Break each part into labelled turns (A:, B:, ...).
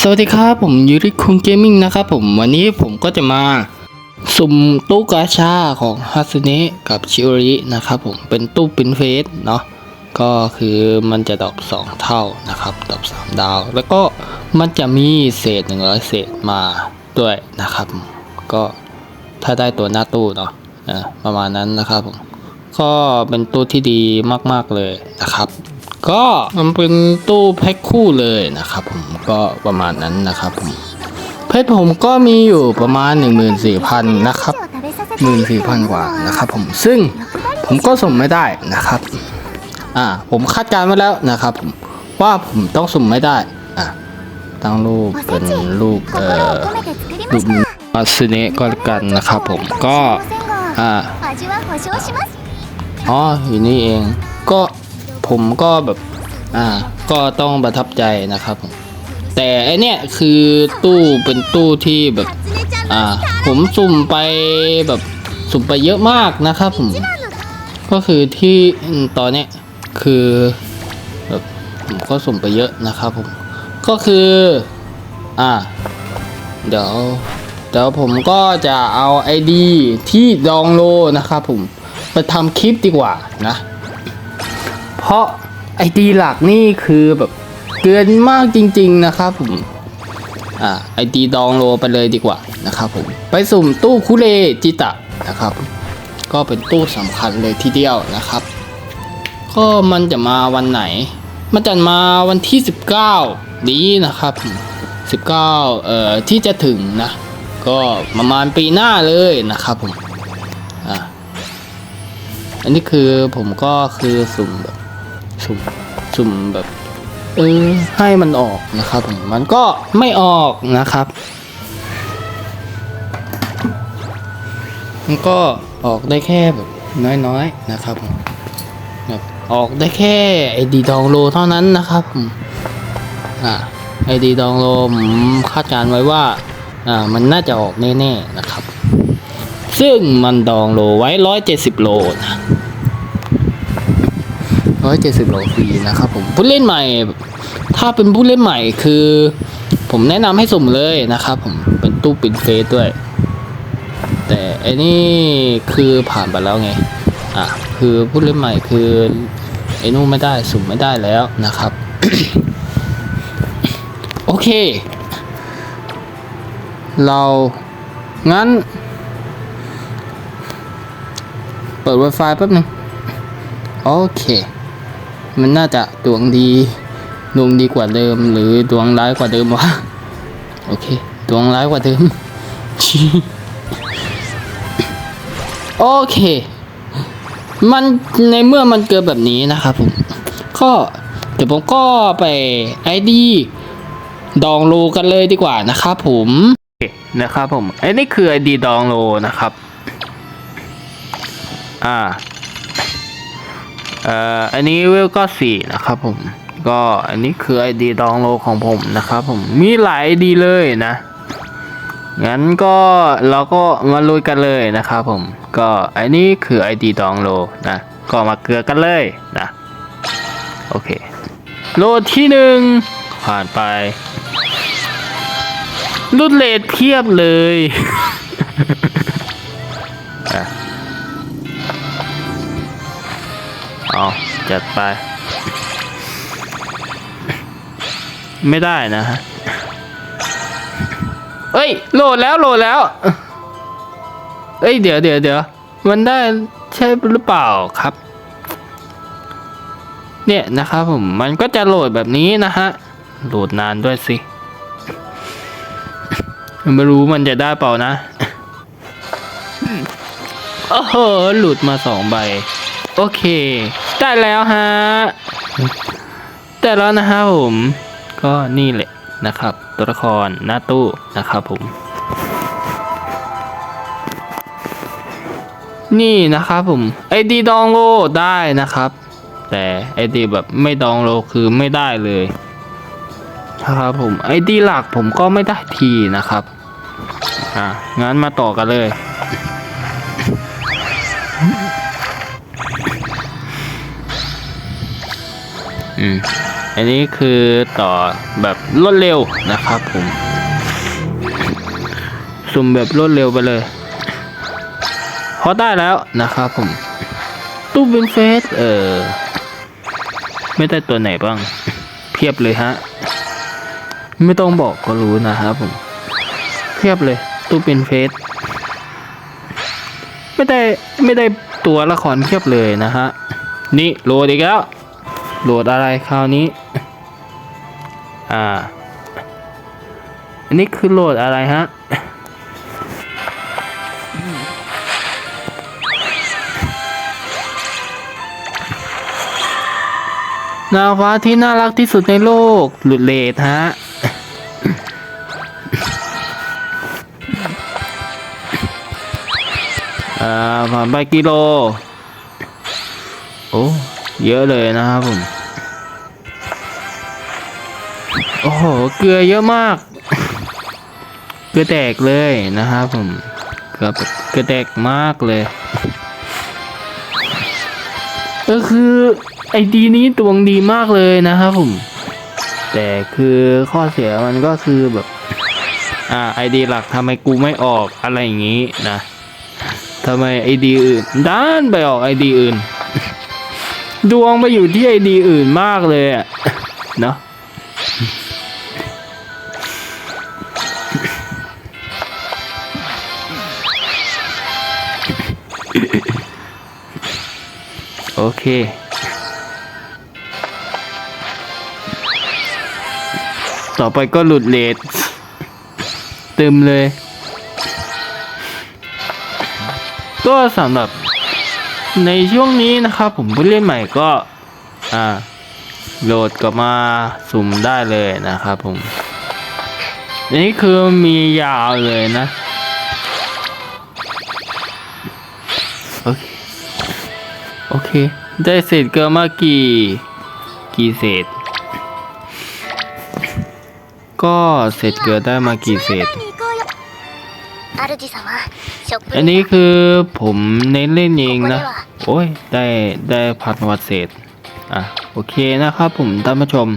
A: สวัสดีครับผมยูริคุงเกมมิ่งนะครับผมวันนี้ผมก็จะมาสุ่มตู้กาชาของฮัสเนะกับชิโอรินะครับผมเป็นตู้ปินเฟสเนาะก็คือมันจะดอป2เท่านะครับดอป3ดาว แล้วก็มันจะมีเศษ 100 เศษมาด้วยนะครับ ก็ถ้าได้ตัวหน้าตู้เนาะประมาณนั้นนะครับผมก็เป็นตู้ที่ดีมากๆเลยนะครับ ก็มันเป็นตู้แพ็คคู่เลยนะครับผมก็ประมาณนั้นนะครับผมเพชรผมก็มีอยู่ประมาณ 14,000นะครับ14,000 กว่านะครับผมซึ่งผมก็สมไม่ได้นะครับอ่าผมคาดการณ์ไว้แล้วนะครับผมว่าผมต้องสมไม่ได้อะตั้งรูปเป็นรูปเอ่อรูปมาซึเนะก้วกันนะครับผมก็อ่าอ๋ออยู่นี่เองก็ ผมก็แบบอ่าก็ต้องประทับใจนะครับ แต่ไอเนี้ยคือตู้เป็นตู้ที่แบบอ่าผมสุ่มไปแบบสุ่มไปเยอะมากนะครับผมก็คือที่ตอนเนี้ยคือแบบผมก็สุ่มไปเยอะนะครับผมก็คืออ่าเดี๋ยวเดี๋ยวผมก็จะเอาไอดีที่ดองโลนะครับผมไปทำคลิปดีกว่านะ ราะไอดีหลักนี่คือแบบเกินมากจริง ๆนะครับผมอ่าไอดีดองโลไปเลยดีกว่านะครับผมไปสุ่มตู้คุเลจิตะนะครับ ก็เป็นตู้สำคัญเลยทีเดียวนะครับก็มันจะมาวันไหน มันจะมาวันที่ 19 นี้นะครับ 19 เอ่อ ที่จะถึงนะ ก็ประมาณปีหน้าเลยนะครับผม อ่าอันนี้คือผมก็คือสุ่มแบบ สุ่มสุ่มแบบเออให้มันออกนะครับผมมันก็ไม่ออกนะครับ มันก็ออกได้แค่แบบน้อยๆนะครับแบบออกได้แค่ไอดีดองโลเท่านั้นนะครับอ่าไอดีดองโลผมคาดการไว้ว่าอ่ามันน่าจะออกแน่ๆนะครับ ซึ่งมันดองโลไว้ร้อยเจ็ดสิบโลนะ ร้อยเจ็ดสิบโลฟรีนะครับผมผู้เล่นใหม่ ถ้าเป็นผู้เล่นใหม่คือ ผมแนะนำให้สุ่มเลยนะครับผมเป็นตู้ปิดเฟสด้วย แต่ไอ้นี่คือผ่านไปแล้วไงอะคือผู้เล่นใหม่คือไอ้นู่นไม่ได้สุ่มไม่ได้แล้วนะครับ โอเค เรางั้น เปิด Wi-Fi แป๊บหนึงโอเค มันน่าจะดวงดีดวงดีกว่าเดิม หรือดวงร้ายกว่าเดิมวะโอเคดวงร้ายกว่าเดิมโอเค มันในเมื่อมันเกิดแบบนี้นะครับผมก็เดี๋ยวผมก็ไปไอดีดองโลกันเลยดีกว่านะครับผมนะครับผมไอ้นี่คือไอดีดองโลนะครับ อ่า เอ่ออันนี้เวลก็สี่นะครับผม ก็อันนี้คือไอดีดองโลของผมนะครับผมมีหลายไอดีเลยนะงั้นก็เราก็มาลุยกันเลยนะครับผม ก็อันนี้คือ ID ดองโลนะ ก็มาเกลือกันเลยนะ โอเค โลที่หนึ่งผ่านไป รุ่นเลทเพียบเลย ไป ไม่ได้นะฮะเอ้ย โหลดแล้วโหลดแล้ว เอ้ย เดี๋ยวเดี๋ยวเดี๋ยวมันได้ใช่หรือเปล่าครับ เนี่ยนะครับผม มันก็จะโหลดแบบนี้นะฮะ โหลดนานด้วยสิ ไม่รู้มันจะได้เปล่านะโอ้โห หลุดมาสองใบ โอเค ได้แล้วฮะได้แล้วนะฮะผม ก็นี่แหละนะครับ ตัวละครหน้าตู้นะครับผม นี่นะครับผมไอดีดองโลได้นะครับ แต่ไอดีแบบไม่ดองโลคือไม่ได้เลยนะครับผมไอดีหลักผมก็ไม่ได้ทีนะครับอะงั้นมาต่อกันเลย อืมอันนี้คือต่อแบบรวดเร็วนะครับผม สุ่มแบบรวดเร็วไปเลย พอได้แล้วนะครับผม ตู้บินเฟส เออ ไม่ได้ตัวไหนบ้าง เพียบเลยฮะ ไม่ต้องบอกก็รู้นะครับผม เพียบเลย ตู้เป็นเฟส ไม่ได้ไม่ได้ตัวละครเพียบเลยนะฮะ นี่โหลดอีกแล้ว โหลดอะไรคราวนี้ อ่า อันนี้คือโหลดอะไรฮะ นางฟ้าที่น่ารักที่สุดในโลก หลุดเลทฮะอ่าผ่านไปกิโล โอ้ เยอะเลยนะครับผม โอ้โห เกลือเยอะมาก เกลือแตกเลยนะครับผม เกลือแบเกลือแตกมากเลยก็คือไอดีนี้ดวงดีมากเลยนะครับผม แต่คือข้อเสียมันก็คือแบบ อ่าไอดีหลักทำไมกูไม่ออกอะไรอย่างนี้นะทำไมไอดีอื่นด้านไปออกไอดีอื่น ดวงไปอยู่ที่ไอดีอื่นมากเลยอะเนาะโอเค ต่อไปก็หลุดเลทตึมเลย ก็สำหรับ ในช่วงนี้นะครับผมผู้เล่นใหม่ก็อ่าโหลดกลับมาสุ่มได้เลยนะครับผมนนี้คือมียาวเลยนะโอเคโอเค ได้เศษเกินมากี่กี่เศษ ก็เศษเกลือได้มากี่เศษ อันนี้คือผมเน้นเล่นเองนะ โอ้ย ได้ได้พัดวัดเศษ อะ โอเคนะครับผมท่านผู้ชม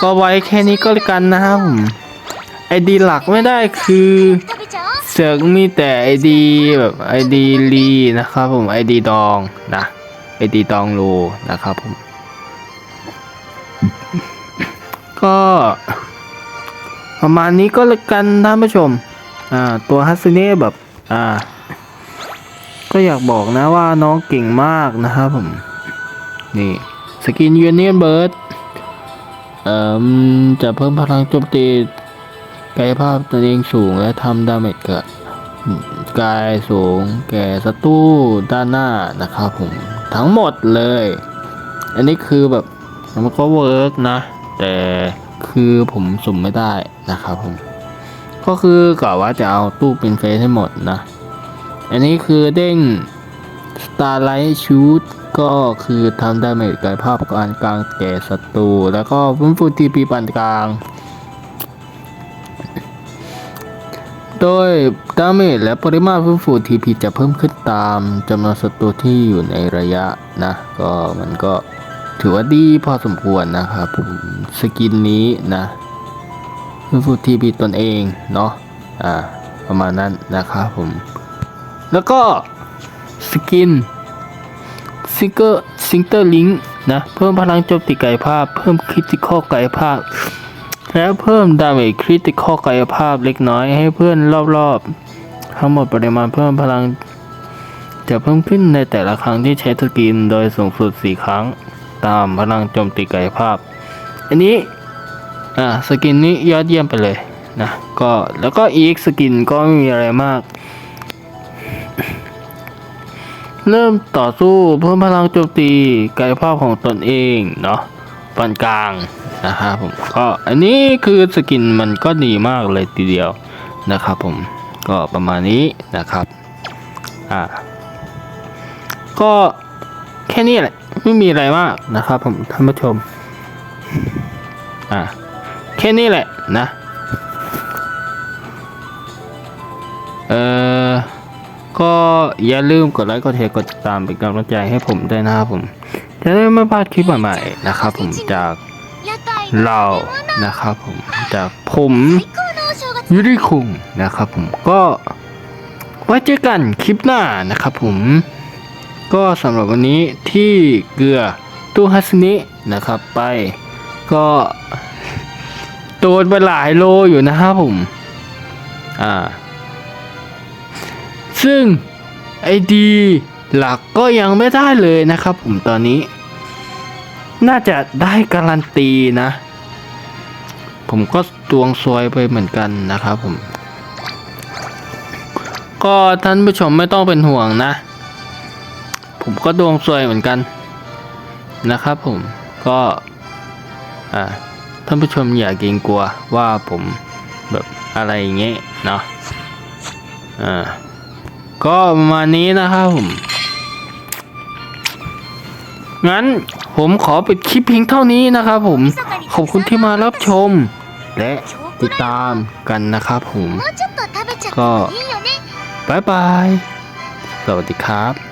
A: ก็ไว้แค่นี้ก็แล้วกันนะครับผม ไอดีหลักไม่ได้คือเสือกมีแต่ไอดีแบบไอดีลีนะครับผมไอดีดองนะไอดีดองโลนะครับผม ก็ประมาณนี้ก็แล้วกันท่านผู้ชม อ่าตัวฮัสเน่แบบอ่า ก็อยากบอกนะว่าน้องเก่งมากนะครับผม นี่สกินยูเนียนเบิร์ดเอ่อจะเพิ่มพลังโจมตีกายภาพตัวเองสูงและทำดาเมจเกับกายสูงแก่ศัตรูด้านหน้านะครับผม ทั้งหมดเลย อันนี้คือแบบมันก็เวิร์กนะ แต่คือผมสุ่มไม่ได้นะครับผม ก็คือกะว่าจะเอาตู้เป็นเฟสให้หมดนะ อันนี้คือเด้ง Starlight Shoot ก็คือทำดาเมจกายภาพการกลางแก่ศัตรู แล้วก็ฟื้นฟูทีพีปานกลาง โดยดาเมจและปริมาตรฟื้นฟูทีพีจะเพิ่มขึ้นตามจำนวนศัตรูที่อยู่ในระยะนะ ก็มันก็ถือว่าดีพอสมควรนะครับผมสกินนี้นะ ฟื้นฟูทีพีตนเองเนาะอ่าประมาณนั้นนะครับผม แล้วก็สกินซิงเกอร์ซิงเตอร์ลิงนะ เพิ่มพลังโจมตีกายภาพ เพิ่มคริติคอลกายภาพ และเพิ่มดาเมจคริติคอลกายภาพเล็กน้อยให้เพื่อนรอบๆ ทั้งหมดปริมาณเพิ่มพลัง จะเพิ่มขึ้นในแต่ละครั้งที่ใช้สกินโดยสูงสุด 4 ครั้ง ตามพลังโจมตีกายภาพ อันนี้ อ่าสกินนี้ยอดเยี่ยมไปเลยนะก็แล้วก็อีกสกินก็ไม่มีอะไรมาก เริ่มต่อสู้เพิ่มพลังโจมตีกายภาพของตนเองเนาะปานกลางนะครับผมก็อันนี้คือสกินมันก็ดีมากเลยทีเดียวนะครับผมก็ประมาณนี้นะครับอ่าก็แค่นี้แหละไม่มีอะไรมากนะครับผมท่านผู้ชมอ่า แค่นี้แหละนะ เออก็อย่าลืมกดไลค์กดแชร์กดติดตามเป็นกำลังใจให้ผมด้วยนะครับผม จะได้ไม่พลาดคลิปใหม่ๆนะครับผมจากเรานะครับผมจากผมยูริคุงนะครับผมก็ไว้เจอกันคลิปหน้านะครับผมก็สำหรับวันนี้ที่เกลือตู้ฮัสนินะครับไปก็ โดนไปหลายโลอยู่นะครับผม อ่า ซึ่งไอดีหลักก็ยังไม่ได้เลยนะครับผมตอนนี้ น่าจะได้การันตีนะ ผมก็ดวงซวยไปเหมือนกันนะครับผม ก็ท่านผู้ชมไม่ต้องเป็นห่วงนะ ผมก็ดวงซวยเหมือนกันนะครับผมก็ อ่า ท่านผู้ชมอย่าเกรงกลัวว่าผมแบบอะไรอย่างเงี้ยนะอ่าก็ประมาณนี้นะครับผม งั้นผมขอปิดคลิปเพียงเท่านี้นะครับผม ขอบคุณที่มารับชม และติดตามกันนะครับผม ก็บายบาย สวัสดีครับ